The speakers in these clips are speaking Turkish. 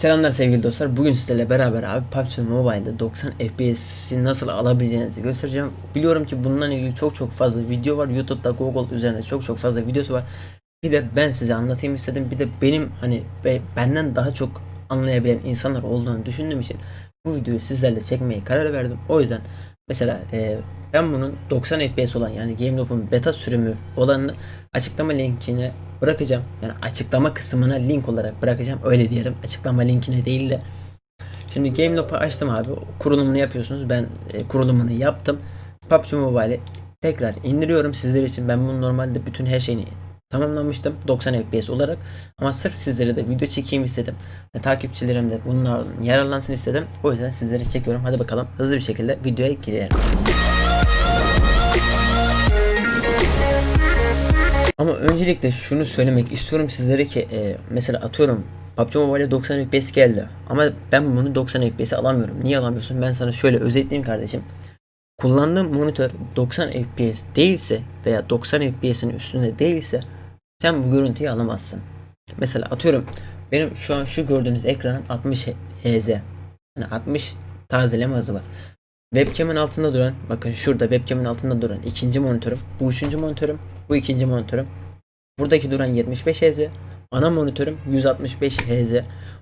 Selamlar sevgili dostlar. Bugün sizlerle beraber abi PUBG Mobile'de 90 FPS'i nasıl alabileceğinizi göstereceğim. Biliyorum ki bununla ilgili çok çok fazla video var. YouTube'da Google üzerinde çok çok fazla videosu var. Bir de ben size anlatayım istedim. Bir de benim hani be- benden daha çok anlayabilen insanlar olduğunu düşündüğüm için bu videoyu sizlerle çekmeye karar verdim. O yüzden mesela e, ben bunun 90 FPS olan yani GameLoop'un beta sürümü olanını açıklama linkine bırakacağım. Yani açıklama kısmına link olarak bırakacağım. Öyle diyelim. Açıklama linkine değil de. Şimdi GameLoop'u açtım abi. Kurulumunu yapıyorsunuz. Ben e, kurulumunu yaptım. PUBG Mobile'i tekrar indiriyorum sizler için. Ben bunu normalde bütün her şeyini tamamlamıştım 90 FPS olarak. Ama sırf sizlere de video çekeyim istedim. Ve takipçilerim de bunlardan yararlansın istedim. O yüzden sizlere çekiyorum. Hadi bakalım hızlı bir şekilde videoya girelim. Ama öncelikle şunu söylemek istiyorum sizlere ki e, mesela atıyorum PUBG Mobile 90 FPS geldi ama ben bunu 90 FPS alamıyorum. Niye alamıyorsun? Ben sana şöyle özetleyeyim kardeşim. Kullandığım monitör 90 FPS değilse veya 90 FPS'in üstünde değilse sen bu görüntüyü alamazsın. Mesela atıyorum benim şu an şu gördüğünüz ekranım 60 Hz. Yani 60 tazeleme hızı var. Webcam'in altında duran bakın şurada webcam'in altında duran ikinci monitörüm. Bu üçüncü monitörüm. Bu ikinci monitörüm. Buradaki duran 75 Hz. Ana monitörüm 165 Hz.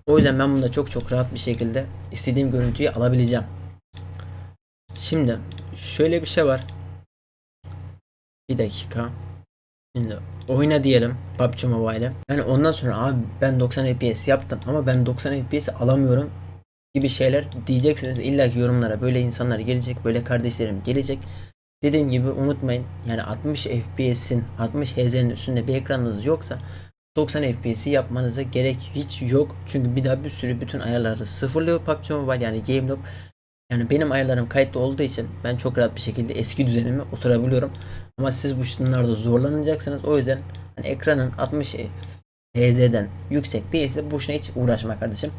O yüzden ben bunda çok çok rahat bir şekilde istediğim görüntüyü alabileceğim. Şimdi şöyle bir şey var. Bir dakika. Şimdi oyna diyelim PUBG Mobile'e. Yani ondan sonra abi ben 90 FPS yaptım ama ben 90 FPS alamıyorum gibi şeyler diyeceksiniz. İlla yorumlara böyle insanlar gelecek, böyle kardeşlerim gelecek. Dediğim gibi unutmayın yani 60 FPS'in 60 Hz'nin üstünde bir ekranınız yoksa 90 FPS'i yapmanıza gerek hiç yok. Çünkü bir daha bir sürü bütün ayarları sıfırlıyor PUBG Mobile yani GameLoop. Yani benim ayarlarım kayıtlı olduğu için ben çok rahat bir şekilde eski düzenime oturabiliyorum. Ama siz bu şunlarda zorlanacaksınız. O yüzden hani ekranın 60 Hz'den yüksek değilse boşuna hiç uğraşma kardeşim.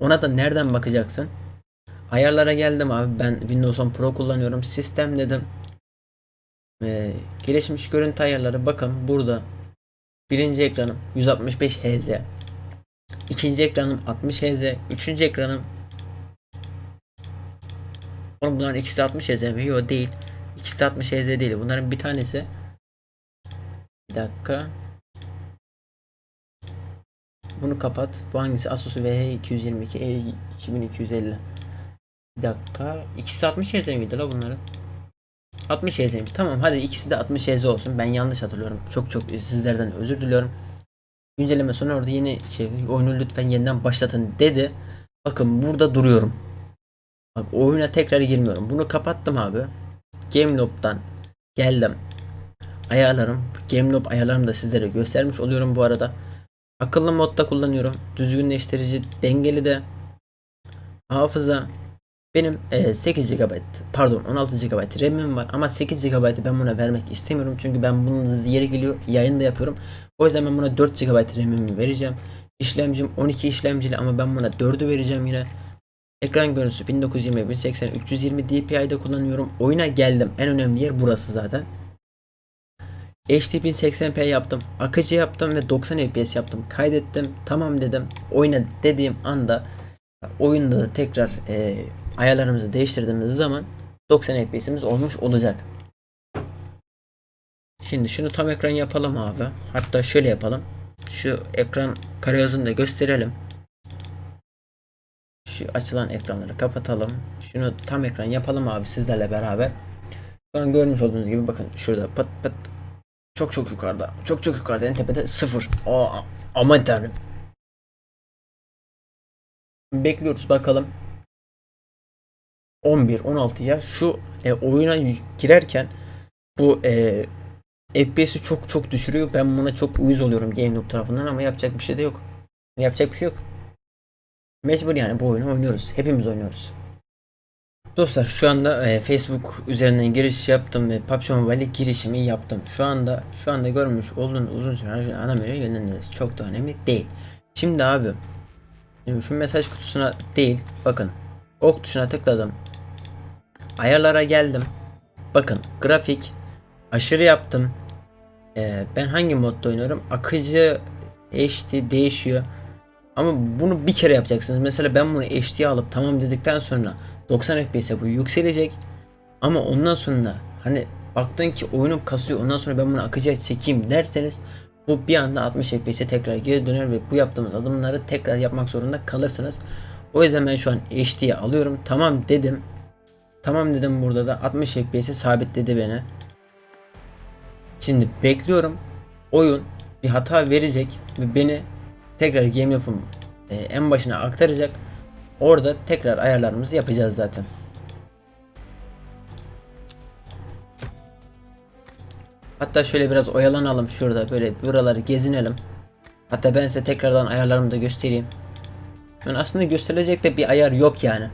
Ona da nereden bakacaksın? Ayarlara geldim abi. Ben Windows 10 Pro kullanıyorum. Sistem dedim. Ee, gelişmiş görüntü ayarları bakın burada. Birinci ekranım 165 Hz. İkinci ekranım 60 Hz. Üçüncü ekranım Oğlum bunların ikisi de 60 Hz mi? Yok değil. İkisi de 60 Hz değil. Bunların bir tanesi Bir dakika. Bunu kapat. Bu hangisi? Asus VH222 E2250. Bir dakika. İkisi de 60 Hz miydi la bunların? 60 Hz'ymiş. Tamam hadi ikisi de 60 Hz olsun. Ben yanlış hatırlıyorum. Çok çok sizlerden özür diliyorum. Güncelleme sonra orada yeni şey oyunu lütfen yeniden başlatın dedi. Bakın burada duruyorum. Bak oyuna tekrar girmiyorum. Bunu kapattım abi. Gameloop'tan geldim. Ayarlarım. Gameloop ayarlarımı da sizlere göstermiş oluyorum bu arada. Akıllı modda kullanıyorum. Düzgünleştirici dengeli de. Hafıza benim e, 8 GB pardon 16 GB RAM'im var ama 8 GB'ı ben buna vermek istemiyorum çünkü ben bunun yeri geliyor yayında yapıyorum. O yüzden ben buna 4 GB RAM'imi vereceğim. İşlemcim 12 işlemcili ama ben buna 4'ü vereceğim yine. Ekran görüntüsü 1920 1080 320 DPI'de kullanıyorum. Oyuna geldim. En önemli yer burası zaten. HD 1080p yaptım. Akıcı yaptım ve 90 FPS yaptım. Kaydettim. Tamam dedim. Oyna dediğim anda oyunda da tekrar e, ayarlarımızı değiştirdiğimiz zaman 90 FPS'imiz olmuş olacak. Şimdi şunu tam ekran yapalım abi. Hatta şöyle yapalım. Şu ekran karayozunu da gösterelim. Şu açılan ekranları kapatalım. Şunu tam ekran yapalım abi sizlerle beraber. Şu an görmüş olduğunuz gibi bakın şurada pat pat çok çok yukarıda. Çok çok yukarıda en tepede sıfır. Aa, aman tanrım. Bekliyoruz bakalım. 11 16 ya şu e, oyuna girerken bu e, FPS'i çok çok düşürüyor. Ben buna çok uyuz oluyorum GameLoop tarafından ama yapacak bir şey de yok. Yapacak bir şey yok. Mecbur yani bu oyunu oynuyoruz. Hepimiz oynuyoruz. Dostlar şu anda e, Facebook üzerinden giriş yaptım ve PUBG Mobile girişimi yaptım. Şu anda şu anda görmüş olduğunuz uzun süre ana menüye yönlendiririz. Çok da önemli değil. Şimdi abi şimdi şu mesaj kutusuna değil bakın ok tuşuna tıkladım. Ayarlara geldim. Bakın grafik aşırı yaptım. Ee, ben hangi modda oynuyorum? Akıcı HD değişiyor. Ama bunu bir kere yapacaksınız. Mesela ben bunu HD alıp tamam dedikten sonra 90 FPS'e bu yükselecek. Ama ondan sonra hani baktın ki oyunum kasıyor ondan sonra ben bunu akıcıya çekeyim derseniz bu bir anda 60 FPS'e tekrar geri döner ve bu yaptığımız adımları tekrar yapmak zorunda kalırsınız. O yüzden ben şu an HD'ye alıyorum. Tamam dedim. Tamam dedim burada da 60 FPS'i sabitledi beni. Şimdi bekliyorum. Oyun bir hata verecek ve beni tekrar game yapım e, en başına aktaracak. Orada tekrar ayarlarımızı yapacağız zaten. Hatta şöyle biraz oyalanalım şurada böyle buraları gezinelim. Hatta ben size tekrardan ayarlarımı da göstereyim. Yani aslında gösterilecek de bir ayar yok yani.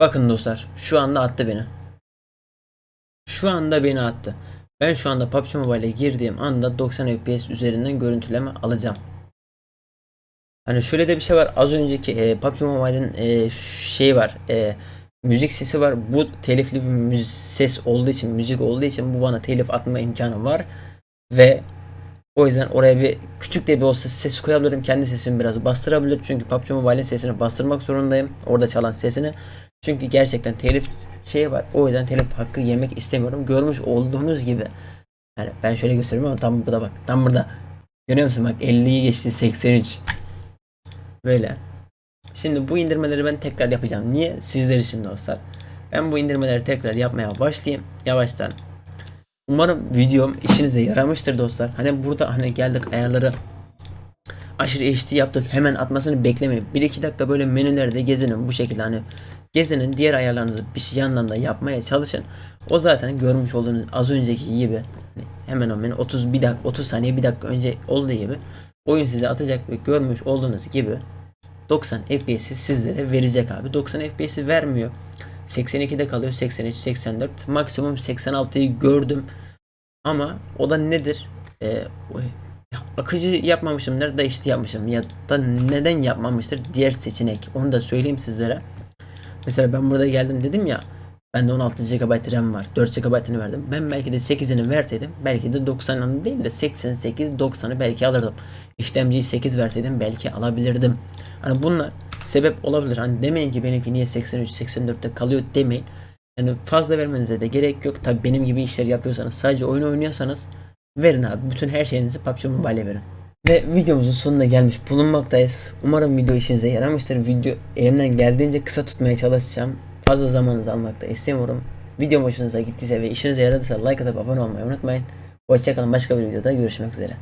Bakın dostlar şu anda attı beni. Şu anda beni attı. Ben şu anda PUBG Mobile'e girdiğim anda 90 FPS üzerinden görüntüleme alacağım. Hani şöyle de bir şey var. Az önceki e, PUBG Mobile'in e, şey var. E, müzik sesi var. Bu telifli bir ses olduğu için, müzik olduğu için bu bana telif atma imkanı var. Ve o yüzden oraya bir küçük de bir olsa ses koyabilirim. Kendi sesimi biraz bastırabilirim. Çünkü PUBG Mobile'in sesini bastırmak zorundayım. Orada çalan sesini. Çünkü gerçekten telif şey var. O yüzden telif hakkı yemek istemiyorum. Görmüş olduğunuz gibi. Yani ben şöyle gösteriyorum ama tam burada bak. Tam burada. Görüyor musun bak 50'yi geçti 83. Böyle. Şimdi bu indirmeleri ben tekrar yapacağım. Niye? Sizler için dostlar. Ben bu indirmeleri tekrar yapmaya başlayayım. Yavaştan. Umarım videom işinize yaramıştır dostlar. Hani burada hani geldik ayarları aşırı HD yaptık. Hemen atmasını beklemeyin. 1-2 dakika böyle menülerde gezinin bu şekilde hani gezinin diğer ayarlarınızı bir şey yandan da yapmaya çalışın. O zaten görmüş olduğunuz az önceki gibi hani hemen hemen 31 dakika 30 saniye bir dakika önce olduğu gibi oyun size atacak ve görmüş olduğunuz gibi 90 FPS'i sizlere verecek abi. 90 FPS'i vermiyor. 82'de kalıyor 83 84 maksimum 86'yı gördüm. Ama o da nedir? Ee, akıcı yapmamışımdır da işte yapmışım ya da neden yapmamıştır diğer seçenek. Onu da söyleyeyim sizlere. Mesela ben burada geldim dedim ya bende 16 GB RAM var. 4 GB'ını verdim. Ben belki de 8'ini verseydim belki de 90'ını değil de 88 90'ı belki alırdım. İşlemciyi 8 verseydim belki alabilirdim. Hani bunlar sebep olabilir. Hani demeyin ki benimki niye 83 84'te kalıyor demeyin. Yani fazla vermenize de gerek yok. Tabi benim gibi işler yapıyorsanız sadece oyun oynuyorsanız verin abi. Bütün her şeyinizi PUBG Mobile'e verin. Ve videomuzun sonuna gelmiş bulunmaktayız. Umarım video işinize yaramıştır. Video elimden geldiğince kısa tutmaya çalışacağım. Fazla zamanınızı almak da istemiyorum. Video hoşunuza gittiyse ve işinize yaradıysa like atıp abone olmayı unutmayın. Hoşçakalın başka bir videoda görüşmek üzere.